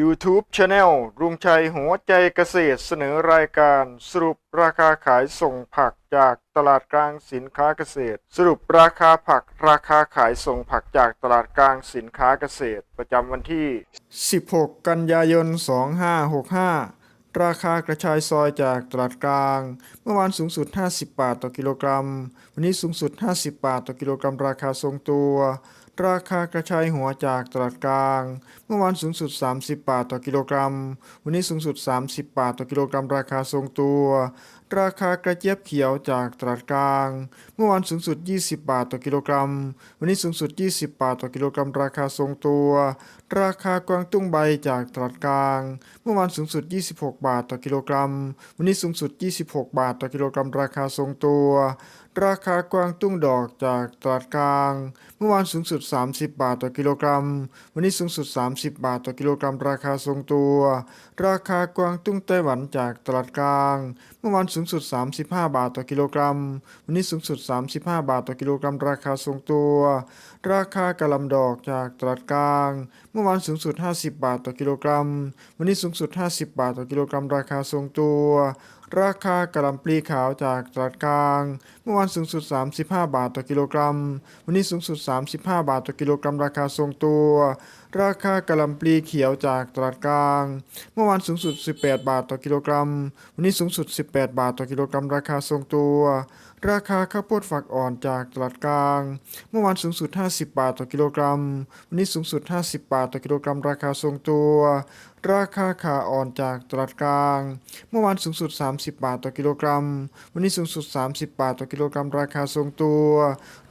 YouTube Channel รุงชัยหัวใจเกษตรเสนอรายการสรุปราคาขายส่งผักจากตลาดกลางสินค้าเกษตร สรุปราคาผักราคาขายส่งผักจากตลาดกลางสินค้าเกษตร ประจำวันที่ 16 กันยายน 2565 ราคากระชายซอยจากตลาดกลาง เมื่อวานสูงสุด 50 บาทต่อกิโลกรัม วันนี้สูงสุด 50 บาทต่อกิโลกรัมราคาทรงตัว ราคากระชายหัวจากตลาดกลาง เมื่อวานสูงสุด 30 บาทต่อกิโลกรัม วันนี้สูงสุด 30 บาทต่อกิโลกรัมราคาทรงตัว ราคากระเจี๊ยบเขียวจากตลาดกลาง เมื่อวานสูงสุด 20 บาทต่อกิโลกรัม วันนี้สูงสุด 20 บาทต่อกิโลกรัมราคาทรงตัว ราคากวางตุ้งใบจากตลาดกลาง เมื่อวานสูงสุด 26 บาทต่อกิโลกรัม วันนี้สูงสุด 26 บาทต่อกิโลกรัมราคาทรงตัว ราคากวางตุ้งดอกจากตลาดกลาง เมื่อวานสูงสุด 30 บาทต่อกิโลกรัม วันนี้สูงสุด 30 บาทต่อกิโลกรัม ราคาทรงตัว ราคากวางตุ้งไต้หวันจากตลาดกลาง เมื่อวานสูงสุด 35 บาทต่อกิโลกรัม วันนี้สูงสุด 35 บาทต่อกิโลกรัม ราคาทรงตัว ราคากระหลำดอกจากตลาดกลาง เมื่อวานสูงสุด 50 บาทต่อกิโลกรัม วันนี้สูงสุด 50 บาทต่อกิโลกรัม ราคาทรงตัว ราคากระหล่ำปลีขาวจากตลาดกลาง เมื่อวานสูงสุด 35 บาทต่อกิโลกรัม วันนี้สูงสุด 35 บาทต่อกิโลกรัมราคาทรงตัว ราคากระหล่ำปลีเขียวจากตลาดกลาง เมื่อวานสูงสุด 18 บาทต่อกิโลกรัม วันนี้สูงสุด 18 บาทต่อกิโลกรัมราคาทรงตัว ราคาข้าวโพดฝักอ่อนจากตลาดกลาง เมื่อวานสูงสุด 50 บาทต่อกิโลกรัม วันนี้สูงสุด 50 บาทต่อกิโลกรัมราคาทรงตัว ราคาขาอ่อนจากตลาดกลาง เมื่อวานสูงสุด 30 บาทต่อกิโลกรัม วันนี้สูงสุด 30 บาทต่อกิโลกรัม ราคาทรงตัว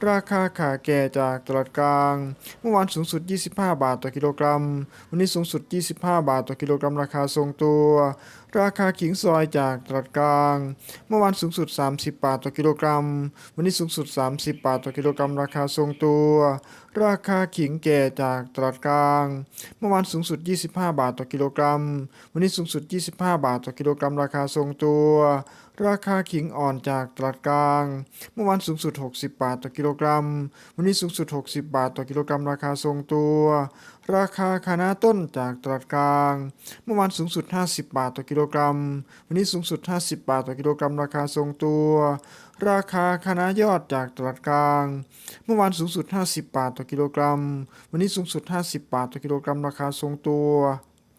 ราคาขาแก่จากตลาดกลาง เมื่อวานสูงสุด 25 บาทต่อกิโลกรัม วันนี้สูงสุด 25 บาทต่อกิโลกรัม ราคาทรงตัว ราคาขิงซอยจากตลาดกลาง เมื่อวานสูงสุด 30 บาทต่อกิโลกรัม วันนี้สูงสุด 30 บาทต่อกิโลกรัม ราคาทรงตัว ราคาขิงแก่จากตลาดกลาง เมื่อวานสูงสุด 25 บาทต่อกิโลกรัม วันนี้สูงสุด 25 บาทต่อกิโลกรัม ราคาทรงตัว ราคาขิงอ่อนจากตลาดกลาง เมื่อวานสูงสุด 60 บาทต่อกิโลกรัม วันนี้สูงสุด 60 บาทต่อกิโลกรัม ราคาทรงตัว ราคาคะน้าต้นจากตลาดกลาง เมื่อวานสูงสุด 50 บาทต่อกิโลกรัม วันนี้สูงสุด 50 บาทต่อกิโลกรัม ราคาทรงตัว ราคาคะน้ายอดจากตลาดกลาง เมื่อวานสูงสุด 50 บาทต่อกิโลกรัม วันนี้สูงสุด 50 บาทต่อกิโลกรัม ราคาทรงตัว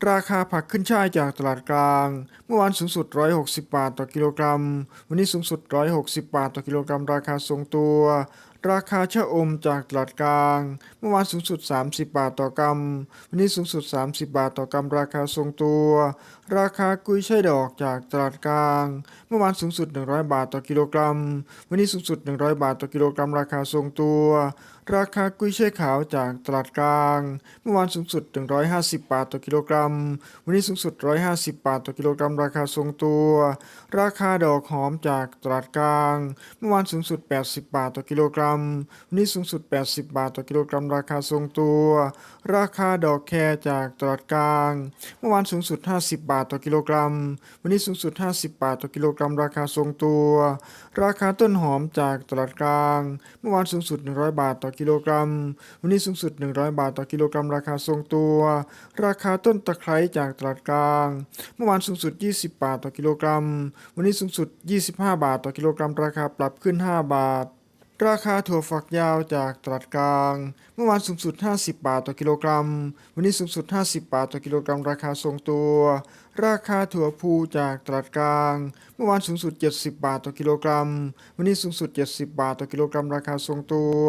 ราคาผักขึ้นช่ายจากตลาดกลาง เมื่อวานสูงสุด 160 บาทต่อกิโลกรัม วันนี้สูงสุด 160 บาทต่อกิโลกรัม ราคาทรงตัว ราคาชะอมจากตลาดกลาง เมื่อวานสูงสุด 30 บาทต่อกรัม วันนี้สูงสุด 30 บาทต่อกรัม ราคาทรงตัวราคากุยช่ายดอกจากตลาดกลาง เมื่อวานสูงสุด 100 บาทต่อกิโลกรัม วันนี้สูงสุด 100 บาทต่อกิโลกรัม ราคาทรงตัว ราคากุยช่ายขาวจากตลาดกลาง เมื่อวานสูงสุด 150 บาทต่อกิโลกรัม วันนี้สูงสุด 150 บาทต่อกิโลกรัม ราคาทรงตัว ราคาดอกหอมจากตลาดกลาง เมื่อวานสูงสุด 80 บาทต่อกิโลกรัม วันนี้สูงสุด 80 บาทต่อกิโลกรัม ราคาทรงตัว ราคาดอกแครจากตลาดกลาง เมื่อวานสูงสุด 50 บาทาทต่อกิโลกรัม วันนี้สูงสุด 50 บาทต่อกิโลกรัม ราคาทรงตัว ราคาต้นหอมจากตลาดกลาง เมื่อวานสูงสุด 100 บาทต่อกิโลกรัม วันนี้สูงสุด 100 บาทต่อกิโลกรัม ราคาทรงตัว ราคาต้นตะไคร้จากตลาดกลาง เมื่อวานสูงสุด 20 บาทต่อกิโลกรัม วันนี้สูงสุด 25 บาทต่อกิโลกรัม ราคาปรับขึ้น 5 บาทราคาถั่วฝักยาวจากตลาดกลาง เมื่อวานสูงสุด 50 บาทต่อกิโลกรัม วันนี้สูงสุด 50 บาทต่อกิโลกรัม ราคาทรงตัว ราคาถั่วพูจากตรัดกลางเมื่อวานสูงสุด 70 บาทต่อกิโลกรัม วันนี้สูงสุด 70 บาทต่อกิโลกรัม ราคาทรงตัว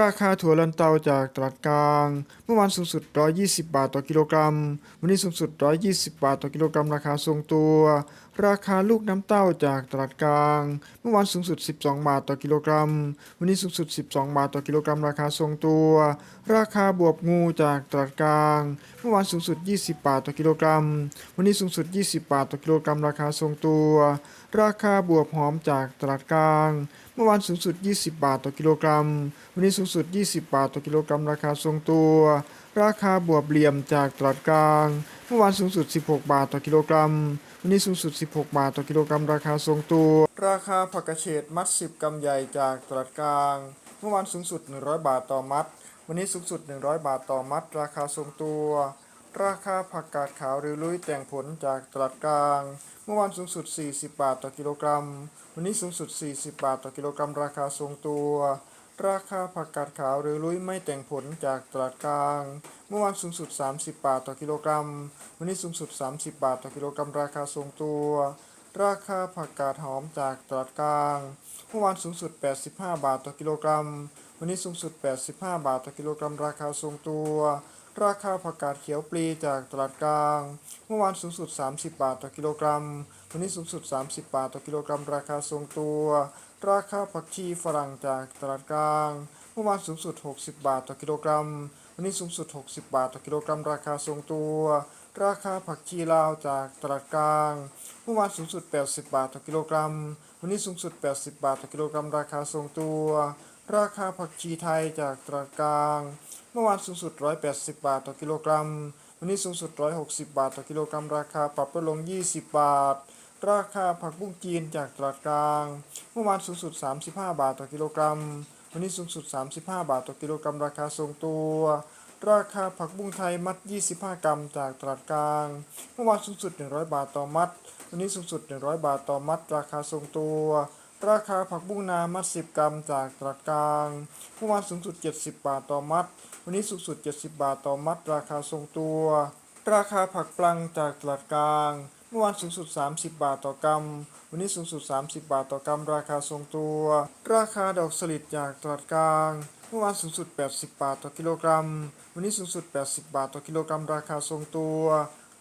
ราคาถั่วลันเตาจากตลาดกลาง เมื่อวานสูงสุด 120 บาทต่อกิโลกรัม วันนี้สูงสุด 120 บาทต่อกิโลกรัม ราคาทรงตัว ราคาลูกน้ำเต้าจากตลาดกลาง เมื่อวานสูงสุด 12 บาทต่อกิโลกรัม วันนี้สูงสุด 12 บาทต่อกิโลกรัม ราคาทรงตัว ราคาบวบงูจากตลาดกลาง เมื่อวานสูงสุด 20 บาทต่อกิโลกรัม วันนี้สูงสุด 20 บาทต่อกิโลกรัม ราคาทรงตัวราคาบวบหอมจากตลาดกลาง เมื่อวานสูงสุด 20 บาทต่อกิโลกรัม วันนี้สูงสุด 20 บาทต่อกิโลกรัม ราคาทรงตัว ราคาบวบเหลี่ยมจากตลาดกลาง เมื่อวานสูงสุด 16 บาทต่อกิโลกรัม วันนี้สูงสุด 16 บาทต่อกิโลกรัม ราคาทรงตัว ราคาผักกระเฉดมัด 10 กำใหญ่จากตลาดกลาง เมื่อวานสูงสุด 100 บาทต่อมัด วันนี้สูงสุด 100 บาทต่อมัด ราคาทรงตัว ราคาผักกาดขาวหรือลุยแต่งผลจากตลาดกลาง เมื่อวานสูงสุด 40 บาทต่อกิโลกรัม วันนี้สูงสุด 40 บาทต่อกิโลกรัม ราคาทรงตัว ราคาผักกาดขาวหรือลุยไม่แต่งผลจากตลาดกลาง เมื่อวานสูงสุด 30 บาทต่อกิโลกรัม วันนี้สูงสุด 30 บาทต่อกิโลกรัม ราคาทรงตัว ราคาผักกาดหอมจากตลาดกลาง เมื่อวานสูงสุด 85 บาทต่อกิโลกรัม วันนี้สูงสุด 85 บาทต่อกิโลกรัม ราคาทรงตัว ราคาผักกาดเขียวปลีจากตลาดกลาง เมื่อวานสูงสุด 30 บาทต่อกิโลกรัม วันนี้สูงสุด 30 บาทต่อกิโลกรัม ราคาทรงตัว ราคาผักชีฝรั่งจากตลาดกลาง เมื่อวานสูงสุด 60 บาทต่อกิโลกรัม วันนี้สูงสุด 60 บาทต่อกิโลกรัม ราคาทรงตัว ราคาผักชีลาวจากตลาดกลาง เมื่อวานสูงสุด 80 บาทต่อกิโลกรัม วันนี้สูงสุด 80 บาทต่อกิโลกรัม ราคาทรงตัว ราคาผักชีไทยจากตลาดกลาง เมื่อวานสูงสุด 180 บาทต่อกิโลกรัม วันนี้สูงสุด 160 บาทต่อกิโลกรัม ราคาปรับลดลง 20 บาท ราคาผักบุ้งจีนจากตลาดกลาง เมื่อวานสูงสุด 35 บาทต่อกิโลกรัม วันนี้สูงสุด 35 บาทต่อกิโลกรัม ราคาทรงตัว ราคาผักบุ้งไทยมัด 25 กรัมจากตลาดกลาง เมื่อวานสูงสุด 100 บาทต่อมัด วันนี้สูงสุด 100 บาทต่อมัด ราคาทรงตัว ราคาผักบุ้งนามัด 10 กรัมจากตลาดกลางเมื่อวานสูงสุด 70 บาทต่อมัด วันนี้สูงสุด 70 บาทต่อมัด ราคาทรงตัว ราคาผักปลังจากตลาดกลาง เมื่อวานสูงสุด 30 บาทต่อกรัม วันนี้สูงสุด 30 บาทต่อกรัม ราคาทรงตัว ราคาดอกสลิดจากตลาดกลาง เมื่อวานสูงสุด 80 บาทต่อกิโลกรัม วันนี้สูงสุด 80 บาทต่อกิโลกรัม ราคาทรงตัว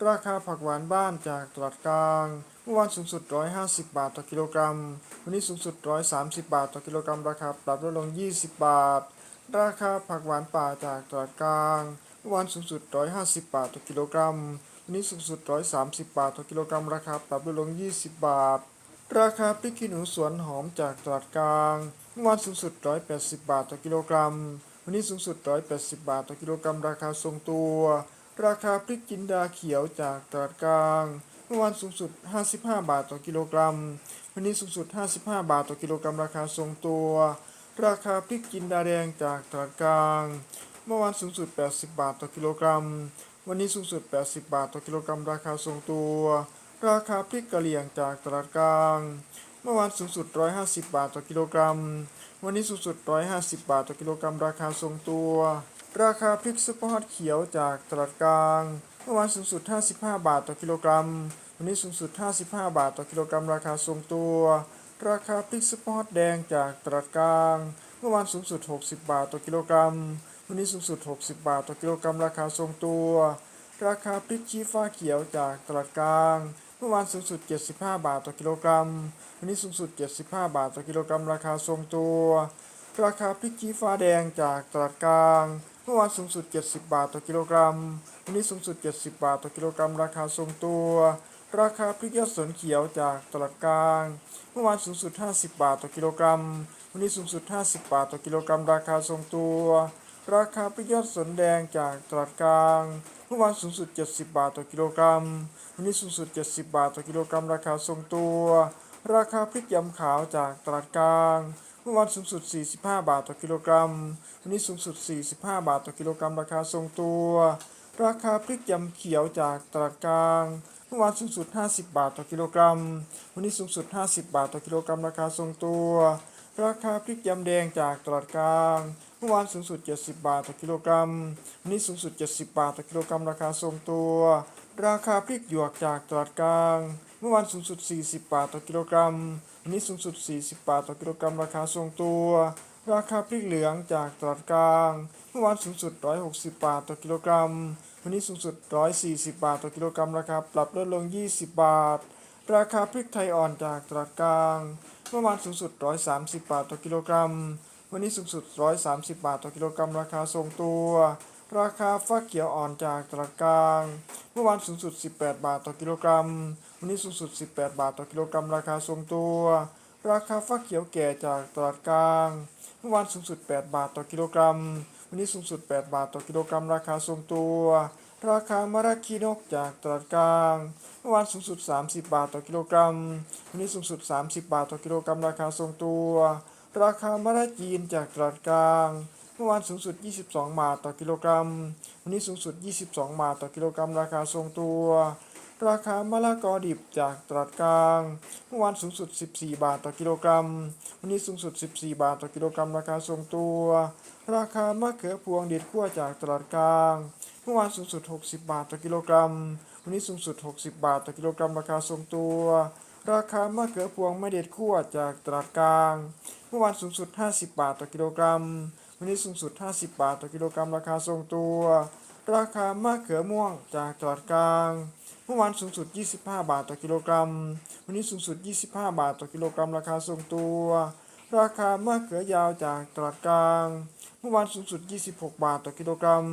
ราคาผักหวานบ้านจากตลาดกลาง เมื่อวานสูงสุด 150 บาทต่อกิโลกรัม วันนี้สูงสุด 130 บาทต่อกิโลกรัม ราคาปรับลดลง 20 บาท ราคาผักหวานป่าจากตลาดกลาง เมื่อวานสูงสุด 150 บาทต่อกิโลกรัม วันนี้สูงสุด 130 บาทต่อกิโลกรัม ราคาปรับลดลง 20 บาท ราคาพริกขี้หนูสวนหอมจากตลาดกลาง เมื่อวานสูงสุด 180 บาทต่อกิโลกรัม วันนี้สูงสุด 180 บาทต่อกิโลกรัม ราคาทรงตัว ราคาพริกจินดาเขียวจากตลาดกลาง มื่อวานสูงสุด 55 บาทต่อกิโลกรัม วันนี้สูงสุด 55 บาทต่อกิโลกรัมราคาทรงตัว ราคาพริกจินดาแดงจากตลาดกลาง เมื่อวานสูงสุด 80 บาทต่อกิโลกรัม วันนี้สูงสุด 80 บาทต่อกิโลกรัมราคาทรงตัว ราคาพริกกะเหรี่ยงจากตลาดกลาง เมื่อวานสูงสุด 150 บาทต่อกิโลกรัม วันนี้สูงสุด 150 บาทต่อกิโลกรัมราคาทรงตัว ราคาพริกซุปเปอร์ฮอตเขียวจากตลาดกลาง เมื่อวานสูงสุด 55 บาทต่อกิโลกรัม วันนี้สูงสุด 55 บาทต่อกิโลกรัม ราคาทรงตัว ราคาพริกซุปอร์ฮอตแดงจากตลาดกลาง เมื่อวานสูงสุด 60 บาทต่อกิโลกรัม วันนี้สูงสุด 60 บาทต่อกิโลกรัม ราคาทรงตัว ราคาพริกชี้ฟ้าเขียวจากตลาดกลาง เมื่อวานสูงสุด 75 บาทต่อกิโลกรัม วันนี้สูงสุด 75 บาทต่อกิโลกรัม ราคาทรงตัว ราคาพริกชี้ฟ้าแดงจากตลาดกลาง เมื่อวานสูงสุด 70 บาทต่อกิโลกรัม วันนี้สูงสุด 70 บาทต่อกิโลกรัม ราคาทรงตัว ราคาพริกยอดสนเขียวจากตลาดกลาง เมื่อวานสูงสุด 50 บาทต่อกิโลกรัม วันนี้สูงสุด 50 บาทต่อกิโลกรัม ราคาทรงตัว ราคาพริกยอดสนแดงจากตลาดกลาง เมื่อวานสูงสุด 70 บาทต่อกิโลกรัม วันนี้สูงสุด 70 บาทต่อกิโลกรัม ราคาทรงตัว ราคาพริกยำขาวจากตลาดกลาง เมื่อวานสูงสุด 45 บาทต่อกิโลกรัม วันนี้สูงสุด 45 บาทต่อกิโลกรัม ราคาทรงตัว ราคาพริกยำเขียวจากตลาดกลาง เมื่อวานสูงสุด 50 บาทต่อกิโลกรัม วันนี้สูงสุด 50 บาทต่อกิโลกรัม ราคาทรงตัว ราคาพริกยำแดงจากตลาดกลาง เมื่อวานสูงสุด 70 บาทต่อกิโลกรัม วันนี้สูงสุด 70 บาทต่อกิโลกรัม ราคาทรงตัว ราคาพริกหยวกจากตลาดกลาง เมื่อวานสูงสุด 40 บาทต่อกิโลกรัม วันนี้สูงสุด 40 บาทต่อกิโลกรัมราคาทรงตัว ราคาพริกเหลืองจากตลาดกลาง เมื่อวานสูงสุด 160 บาทต่อกิโลกรัม วันนี้สูงสุด 140 บาทต่อกิโลกรัมราคาปรับลดลง 20 บาท ราคาพริกไทยอ่อนจากตลาดกลาง เมื่อวานสูงสุด 130 บาทต่อกิโลกรัม วันนี้สูงสุด 130 บาทต่อกิโลกรัมราคาทรงตัวราคาฟักเขียวอ่อนจากตลาดกลาง เมื่อวานสูงสุด 18 บาทต่อกิโลกรัม วันนี้สูงสุด 18 บาทต่อกิโลกรัมราคาทรงตัว ราคาฟักเขียวแก่จากตลาดกลาง เมื่อวานสูงสุด 8 บาทต่อกิโลกรัม วันนี้สูงสุด 8 บาทต่อกิโลกรัมราคาทรงตัว ราคามะระคีนกจากตลาดกลาง เมื่อวานสูงสุด 30 บาทต่อกิโลกรัม วันนี้สูงสุด 30 บาทต่อกิโลกรัมราคาทรงตัว ราคามะระจีนจากตลาดกลางเมื่อมื่อวานสูงสุด 22 บาทต่อกิโลกรัม วันนี้สูงสุด 22 บาทต่อกิโลกรัมราคาทรงตัว ราคามะละกอดิบจากตลาดกลาง เมื่อวานสูงสุด 14 บาทต่อกิโลกรัม วันนี้สูงสุด 14 บาทต่อกิโลกรัม ราคาทรงตัว ราคามะเขือพวงดิบขั้วจากตลาดกลาง เมื่อวานสูงสุด 60 บาทต่อกิโลกรัม วันนี้สูงสุด 60 บาทต่อกิโลกรัม ราคาทรงตัว ราคามะเขือพวงไม่เด็ดขั้วจากตลาดกลาง เมื่อวานสูงสุด 50 บาทต่อกิโลกรัม วันนี้สูงสุด 50 บาทต่อกิโลกรัม ราคาทรงตัว ราคามะเขือม่วงจากตลาดกลาง เมื่อวานสูงสุด 25 บาทต่อกิโลกรัม วันนี้สูงสุด 25 บาทต่อกิโลกรัมราคาทรงตัว ราคามะเขือยาวจากตลาดกลาง เมื่อวานสูงสุด 26 บาทต่อกิโลกรัม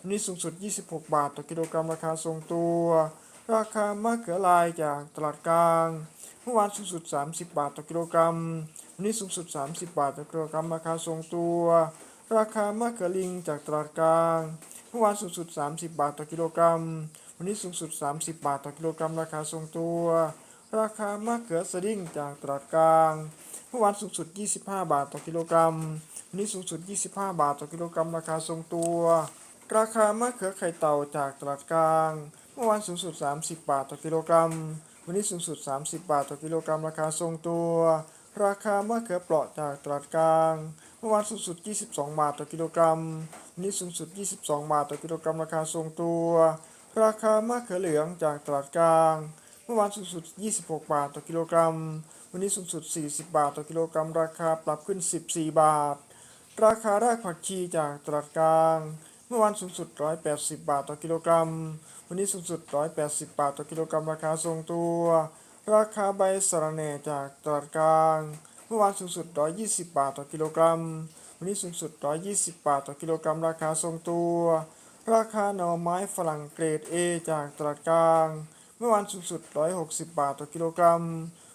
วันนี้สูงสุด 26 บาทต่อกิโลกรัมราคาทรงตัว ราคามะเขือลายจากตลาดกลาง เมื่อวานสูงสุด 30 บาทต่อกิโลกรัม วันนี้สูงสุด 30 บาทต่อกิโลกรัมราคาทรงตัว ราคามะเขือลิงจากตลาดกลาง เมื่อวานสูงสุด 30 บาทต่อกิโลกรัม วันนี้สูงสุด 30 บาทต่อกิโลกรัม ราคาทรงตัว ราคามะเขือสดิ้งจากตลาดกลาง เมื่อวานสูงสุด 25 บาทต่อกิโลกรัม วันนี้สูงสุด 25 บาทต่อกิโลกรัม ราคาทรงตัว ราคามะเขือไข่เต่าจากตลาดกลาง เมื่อวานสูงสุด 30 บาทต่อกิโลกรัม วันนี้สูงสุด 30 บาทต่อกิโลกรัม ราคาทรงตัว ราคามะเขือเปราะจากตลาดกลาง เมื่อวานสูงสุด 22 บาทต่อกิโลกรัมวันนี้สูงสุด 22 บาทต่อกิโลกรัมราคาทรงตัว ราคามะเขือเหลืองจากตลาดกลาง เมื่อวานสูงสุด 26 บาทต่อกิโลกรัม วันนี้สูงสุด 40 บาทต่อกิโลกรัม ราคาปรับขึ้น 14 บาท ราคารากผักชีจากตลาดกลาง เมื่อวานสูงสุด 180 บาทต่อกิโลกรัม วันนี้สูงสุด 180 บาทต่อกิโลกรัมราคาทรงตัว ราคาใบสะระแหน่จากตลาดกลาง เมื่อวานสูงสุด 120 บาทต่อกิโลกรัม วันนี้สูงสุด 120 บาทต่อกิโลกรัม ราคาทรงตัว ราคาหน่อไม้ฝรั่งเกรด A จากตลาดกลาง เมื่อวานสูงสุด 160 บาทต่อกิโลกรัม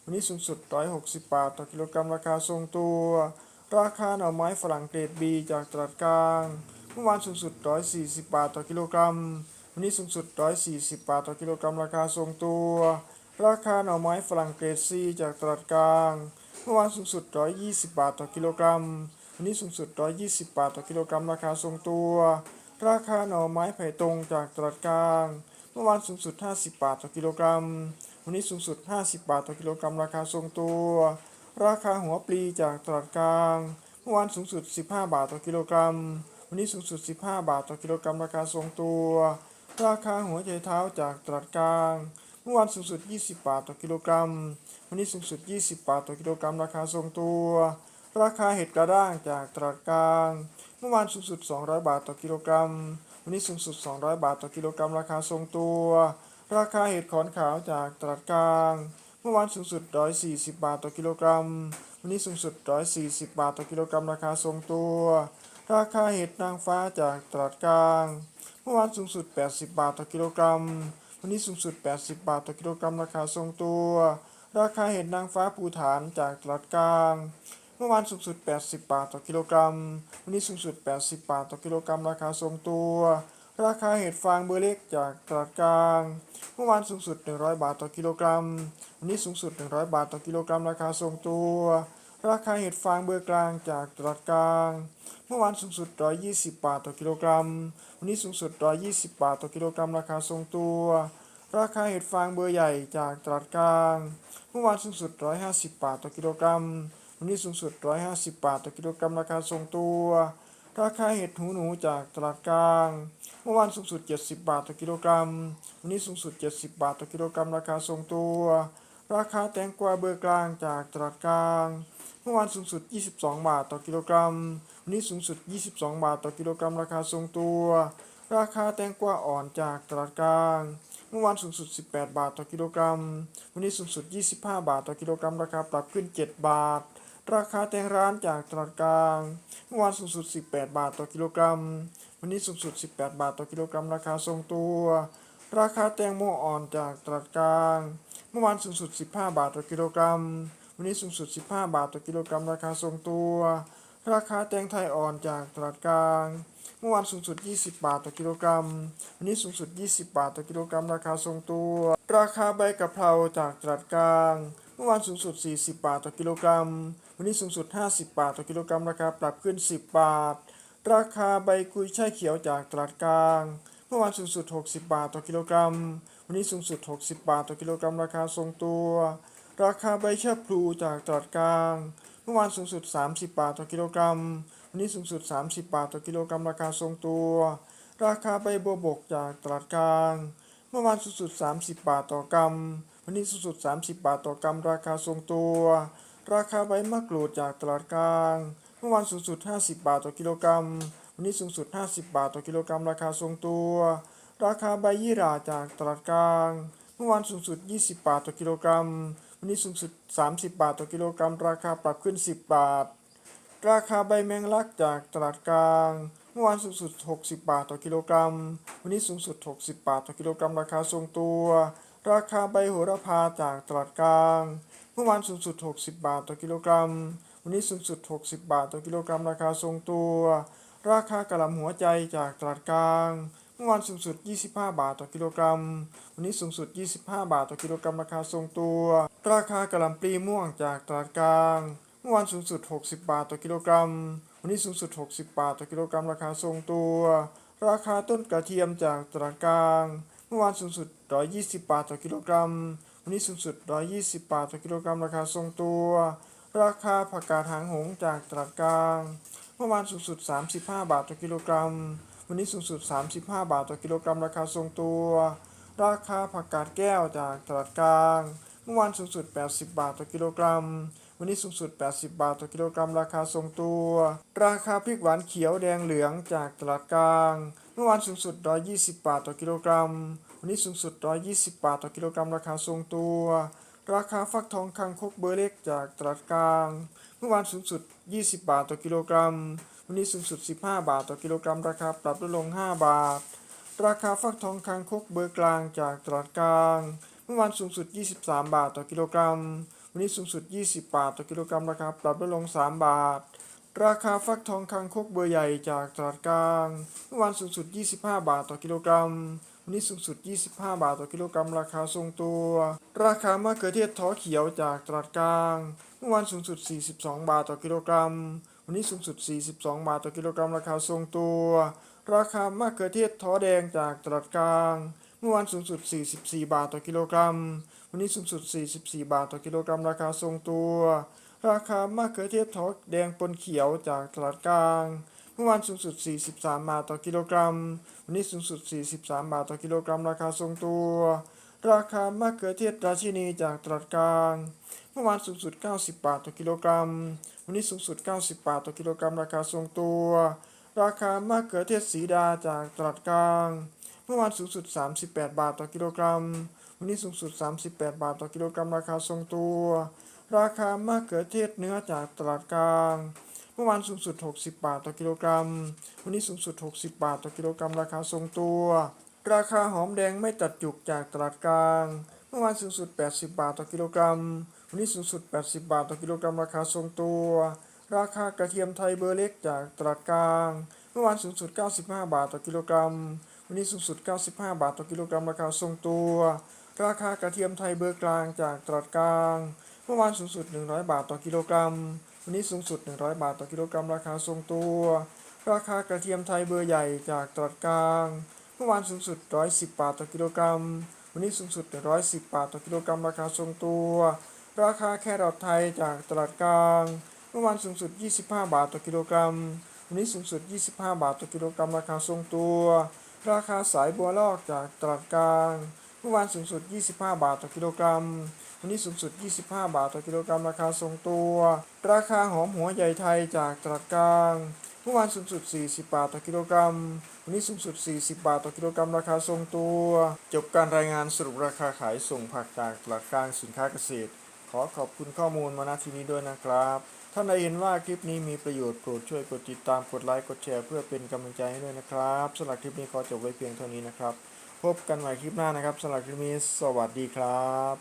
วันนี้สูงสุด 160 บาทต่อกิโลกรัม ราคาทรงตัว ราคาหน่อไม้ฝรั่งเกรด B จากตลาดกลาง เมื่อวานสูงสุด 140 บาทต่อกิโลกรัม วันนี้สูงสุด 140 บาทต่อกิโลกรัม ราคาทรงตัว ราคาหน่อไม้ฝรั่งเกรด C จากตลาดกลาง เมื่อวานสูงสุด 120 บาทต่อกิโลกรัม วันนี้สูงสุด 120 บาทต่อกิโลกรัม ราคาทรงตัว ราคาหน่อไม้ไผ่ตรงจากตลาดกลาง เมื่อวานสูงสุด 50 บาทต่อกิโลกรัม วันนี้สูงสุด 50 บาทต่อกิโลกรัม ราคาทรงตัว ราคาหัวปลีจากตลาดกลาง เมื่อวานสูงสุด 15 บาทต่อกิโลกรัม วันนี้สูงสุด 15 บาทต่อกิโลกรัม ราคาทรงตัว ราคาหัวใจเท้าจากตลาดกลาง เมื่อวานสูงสุด 20 บาทต่อกิโลกรัม วันนี้สูงสุด 20 บาทต่อกิโลกรัม ราคาทรงตัว ราคาเห็ดกระด้างจากตลาดกลาง เมื่อวานสูงสุด 200 บาทต่อกิโลกรัม วันนี้สูงสุด 200 บาทต่อกิโลกรัม ราคาทรงตัว ราคาเห็ดขอนขาวจากตลาดกลาง เมื่อวานสูงสุด 140 บาทต่อกิโลกรัม วันนี้สูงสุด 140 บาทต่อกิโลกรัม ราคาทรงตัว ราคาเห็ดนางฟ้าจากตลาดกลาง เมื่อวานสูงสุด 80 บาทต่อกิโลกรัม วันนี้สูงสุด 80 บาทต่อกิโลกรัมราคาทรงตัว ราคาเห็ดนางฟ้าภูฐานจากตลาดกลาง เมื่อวานสูงสุด 80 บาทต่อกิโลกรัม วันนี้สูงสุด 80 บาทต่อกิโลกรัมราคาทรงตัว ราคาเห็ดฟางเบอร์เล็กจากตลาดกลาง เมื่อวานสูงสุด 100 บาทต่อกิโลกรัม วันนี้สูงสุด 100 บาทต่อกิโลกรัมราคาทรงตัว ราคาเห็ดฟางเบอร์กลางจากตลาดกลาง เมื่อวานสูงสุด 120 บาทต่อกิโลกรัม วันนี้สูงสุด 120 บาทต่อกิโลกรัม ราคาทรงตัว ราคาเห็ดฟางเบอร์ใหญ่จากตลาดกลาง เมื่อวานสูงสุด 150 บาทต่อกิโลกรัม วันนี้สูงสุด 150 บาทต่อกิโลกรัม ราคาทรงตัว ราคาเห็ดหูหนูจากตลาดกลาง เมื่อวานสูงสุด 70 บาทต่อกิโลกรัม วันนี้สูงสุด 70 บาทต่อกิโลกรัม ราคาทรงตัว ราคาแตงกวาเบอร์กลางจากตลาดกลาง เมื่อวานสูงสุด 22 บาทต่อกิโลกรัม วันนี้สูงสุด 22 บาทต่อกิโลกรัม ราคาทรงตัว ราคาแตงกวาอ่อนจากตลาดกลาง เมื่อวานสูงสุด 18 บาทต่อกิโลกรัม วันนี้สูงสุด 25 บาทต่อกิโลกรัม ราคาปรับขึ้น 7 บาท ราคาแตงร้านจากตลาดกลาง เมื่อวานสูงสุด 18 บาทต่อกิโลกรัม วันนี้สูงสุด 18 บาทต่อกิโลกรัม ราคาทรงตัว ราคาแตงโมอ่อนจากตลาดกลาง เมื่อวานสูงสุด 15 บาทต่อกิโลกรัม วันนี้สูงสุด 15 บาทต่อกิโลกรัมราคาทรงตัว ราคาแตงไทยอ่อนจากตลาดกลาง เมื่อวานสูงสุด 20 บาทต่อกิโลกรัม วันนี้สูงสุด 20 บาทต่อกิโลกรัมราคาทรงตัว ราคาใบกะเพราจากตลาดกลาง เมื่อวานสูงสุด 40 บาทต่อกิโลกรัม วันนี้สูงสุด 50 บาทต่อกิโลกรัมราคาปรับขึ้น 10 บาท ราคาใบกุยช่ายเขียวจากตลาดกลาง เมื่อวานสูงสุด 60 บาทต่อกิโลกรัม วันนี้สูงสุด 60 บาทต่อกิโลกรัมราคาทรงตัว ราคาใบชะพลูจากตลาดกลาง เมื่อวานสูงสุด 30 บาทต่อกิโลกรัม วันนี้สูงสุด 30 บาทต่อกิโลกรัมราคาทรงตัว ราคาใบบัวบกจากตลาดกลาง เมื่อวานสูงสุด 30 บาทต่อกรัม วันนี้สูงสุด 30 บาทต่อกรัมราคาทรงตัว ราคาใบมะกรูดจากตลาดกลาง เมื่อวานสูงสุด 50 บาทต่อกิโลกรัม วันนี้สูงสุด 50 บาทต่อกิโลกรัมราคาทรงตัว ราคาใบยี่หร่าจากตลาดกลาง เมื่อวานสูงสุด 20 บาทต่อกิโลกรัม วันนี้สูงสุด 30 บาทต่อกิโลกรัม ราคาปรับขึ้น 10 บาท ราคาใบแมงลักจากตลาดกลาง เมื่อวานสูงสุด 60 บาทต่อกิโลกรัม วันนี้สูงสุด 60 บาทต่อกิโลกรัม ราคาทรงตัว ราคาใบโหระพาจากตลาดกลาง เมื่อวานสูงสุด 60 บาทต่อกิโลกรัม วันนี้สูงสุด 60 บาทต่อกิโลกรัม ราคาทรงตัว ราคากระหล่ำหัวใจจากตลาดกลางเมื่อวานสูงสุด 25 บาทต่อกิโลกรัม วันนี้สูงสุด 25 บาทต่อกิโลกรัม ราคาทรงตัว ราคากระหล่ำปลีม่วงจากตลาดกลาง เมื่อวานสูงสุด 60 บาทต่อกิโลกรัม วันนี้สูงสุด 60 บาทต่อกิโลกรัม ราคาทรงตัว ราคาต้นกระเทียมจากตลาดกลาง เมื่อวานสูงสุด 120 บาทต่อกิโลกรัม วันนี้สูงสุด 120 บาทต่อกิโลกรัม ราคาทรงตัว ราคาผักกาดหางหงจากตลาดกลาง เมื่อวานสูงสุด 35 บาทต่อกิโลกรัม วันนี้สูงสุด 35 บาทต่อกิโลกรัม ราคาทรงตัว ราคาผักกาดแก้วจากตลาดกลาง เมื่อวานสูงสุด 80 บาทต่อกิโลกรัม วันนี้สูงสุด 80 บาทต่อกิโลกรัม ราคาทรงตัว ราคาพริกหวานเขียวแดงเหลืองจากตลาดกลาง เมื่อวานสูงสุด 120 บาทต่อกิโลกรัม วันนี้สูงสุด 120 บาทต่อกิโลกรัม ราคาทรงตัว ราคาฟักทองคังคกเบอร์เล็กจากตลาดกลาง เมื่อวานสูงสุด 20 บาทต่อกิโลกรัม วันนี้สูงสุด 15 บาทต่อกิโลกรัม ราคาปรับลดลง 5 บาท ราคาฟักทองคังคกเบอร์กลางจากตลาดกลาง เมื่อวานสูงสุด 23 บาทต่อกิโลกรัม วันนี้สูงสุด 20 บาทต่อกิโลกรัมราคาปรับลดลง 3 บาท ราคาฟักทองคังคกเบอร์ใหญ่จากตลาดกลาง เมื่อวานสูงสุด 25 บาทต่อกิโลกรัม วันนี้สูงสุด 25 บาทต่อกิโลกรัมราคาทรงตัว ราคามะเขือเทศท้อเขียวจากตลาดกลาง เมื่อวานสูงสุด 42 บาทต่อกิโลกรัม วันนี้สูงสุด 42 บาทต่อกิโลกรัมราคาทรงตัว ราคามะเขือเทศท้อแดงจากตลาดกลาง เมื่อวานสูงสุด 44 บาทต่อกิโลกรัม วันนี้สูงสุด 44 บาทต่อกิโลกรัม ราคาทรงตัว ราคามะเขือเทศท้อแดงปนเขียวจากตลาดกลาง เมื่อวานสูงสุด 43 บาทต่อกิโลกรัม วันนี้สูงสุด 43 บาทต่อกิโลกรัม ราคาทรงตัว ราคามะเขือเทศราชินีจากตลาดกลาง เมื่อวานสูงสุด 90 บาทต่อกิโลกรัม วันนี้สูงสุด 90 บาทต่อกิโลกรัม ราคาทรงตัว ราคามะเขือเทศสีดาจากตลาดกลาง เมื่อวานสูงสุด 38 บาทต่อกิโลกรัม วันนี้สูงสุด 38 บาทต่อกิโลกรัม ราคาทรงตัว ราคามะเขือเทศเนื้อจากตลาดกลาง เมื่อวานสูงสุด 60 บาทต่อกิโลกรัม วันนี้สูงสุด 60 บาทต่อกิโลกรัม ราคาทรงตัว ราคาหอมแดงไม่ตัดจุกจากตลาดกลาง เมื่อวานสูงสุด 80 บาทต่อกิโลกรัม วันนี้สูงสุด 80 บาทต่อกิโลกรัม ราคาทรงตัว ราคากระเทียมไทยเบอร์เล็กจากตลาดกลาง เมื่อวานสูงสุด 95 บาทต่อกิโลกรัม วันนี้สูงสุด 95 บาทต่อกิโลกรัมราคาทรงตัว ราคากระเทียมไทยเบอร์กลางจากตลาดกลาง เมื่อวานสูงสุด 100 บาทต่อกิโลกรัม วันนี้สูงสุด 100 บาทต่อกิโลกรัมราคาทรงตัว ราคากระเทียมไทยเบอร์ใหญ่จากตลาดกลาง เมื่อวานสูงสุด 110 บาทต่อกิโลกรัม วันนี้สูงสุด 110 บาทต่อกิโลกรัมราคาทรงตัว ราคาแครอทไทยจากตลาดกลาง เมื่อวานสูงสุด 25 บาทต่อกิโลกรัม วันนี้สูงสุด 25 บาทต่อกิโลกรัมราคาทรงตัว ราคาสายบัวลอกจากตลาดกลาง เมื่อวานสูงสุด 25 บาทต่อกิโลกรัม วันนี้สูงสุด 25 บาทต่อกิโลกรัม ราคาทรงตัว ราคาหอมหัวใหญ่ไทยจากตลาดกลาง เมื่อวานสูงสุด 40 บาทต่อกิโลกรัม วันนี้สูงสุด 40 บาทต่อกิโลกรัม ราคาทรงตัว จบการรายงานสรุปราคาขายส่งผักจากตลาดกลางสินค้าเกษตร ขอขอบคุณข้อมูลมาณที่นี้ด้วยนะครับ ท่านใดเห็นว่าคลิปนี้มีประโยชน์โปรดช่วยกดติดตามกดไลค์กดแชร์เพื่อเป็นกำลังใจให้ด้วยนะครับสำหรับคลิปนี้ขอจบไว้เพียงเท่านี้นะครับ พบกันใหม่คลิปหน้านะครับสำหรับคลิปนี้สวัสดีครับ